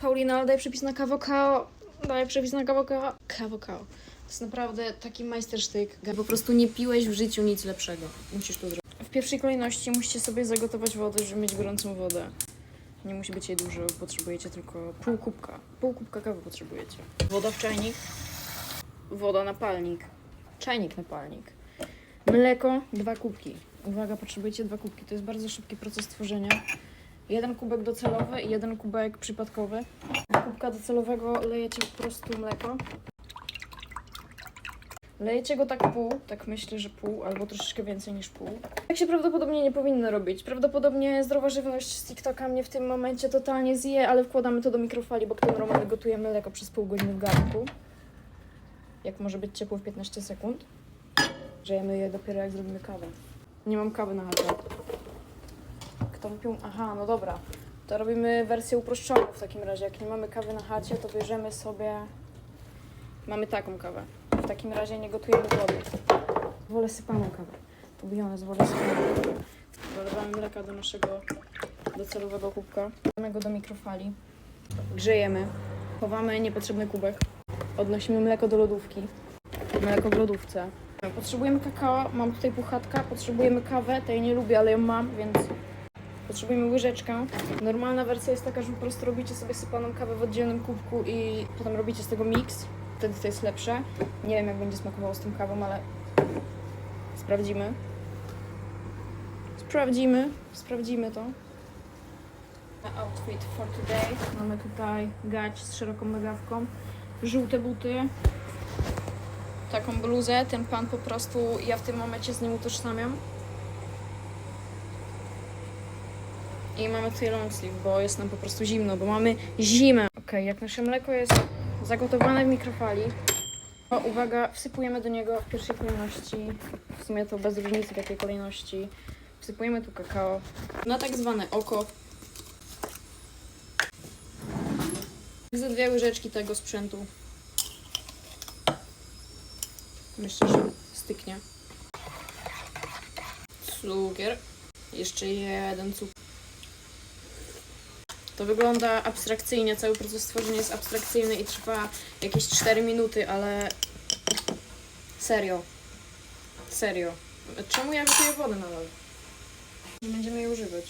Paulina, daj przepis na kawo kao. Daj przepis na kawo kao. Kawo kao. To jest naprawdę taki majstersztyk. Po prostu nie piłeś w życiu nic lepszego. Musisz to zrobić. W pierwszej kolejności musicie sobie zagotować wodę, żeby mieć gorącą wodę. Nie musi być jej dużo, potrzebujecie tylko pół kubka. Pół kubka kawy potrzebujecie. Woda w czajnik. Woda na palnik. Czajnik na palnik. Mleko, dwa kubki. Uwaga, potrzebujecie dwa kubki. To jest bardzo szybki proces tworzenia. Jeden kubek docelowy i jeden kubek przypadkowy. Do kubka docelowego lejecie po prostu mleko. Lejecie go tak pół, tak myślę, że pół, albo troszeczkę więcej niż pół. Tak się prawdopodobnie nie powinno robić. Prawdopodobnie zdrowa żywność z TikToka mnie w tym momencie totalnie zje, ale wkładamy to do mikrofali, bo kto normalnie gotuje mleko przez pół godziny w garnku. Jak może być ciepło w 15 sekund. Grzejemy je dopiero jak zrobimy kawę. Nie mam kawy na chacie. Pił? Aha, no dobra. To robimy wersję uproszczoną w takim razie. Jak nie mamy kawy na chacie, to bierzemy sobie... Mamy taką kawę. W takim razie nie gotujemy wody. Wolę sypaną kawę. To biorę z wolę sypaną. Dolewamy mleka do naszego docelowego kubka. Damy go do mikrofali. Grzejemy. Chowamy niepotrzebny kubek. Odnosimy mleko do lodówki. Mleko w lodówce. Potrzebujemy kakao, mam tutaj puchatka, potrzebujemy kawę, tej nie lubię, ale ją mam, więc potrzebujemy łyżeczkę. Normalna wersja jest taka, że po prostu robicie sobie sypaną kawę w oddzielnym kubku i potem robicie z tego miks. Wtedy to jest lepsze. Nie wiem, jak będzie smakowało z tą kawą, ale sprawdzimy. Sprawdzimy, sprawdzimy to. Outfit for today. Mamy tutaj gać z szeroką nogawką, żółte buty, taką bluzę. Ten pan po prostu, ja w tym momencie z nim utożsamiam. I mamy tutaj long sleeve, bo jest nam po prostu zimno, bo mamy zimę. Ok, jak nasze mleko jest zagotowane w mikrofali, to uwaga, wsypujemy do niego w pierwszej kolejności, w sumie to bez różnicy w jakiej kolejności, wsypujemy tu kakao na tak zwane oko. Ze dwie łyżeczki tego sprzętu. Myślę, że styknie. Cukier. Jeszcze jeden cukier. To wygląda abstrakcyjnie, cały proces tworzenia jest abstrakcyjny i trwa jakieś 4 minuty, ale serio. Serio. Czemu ja gotuję wodę nadal? Nie będziemy jej używać.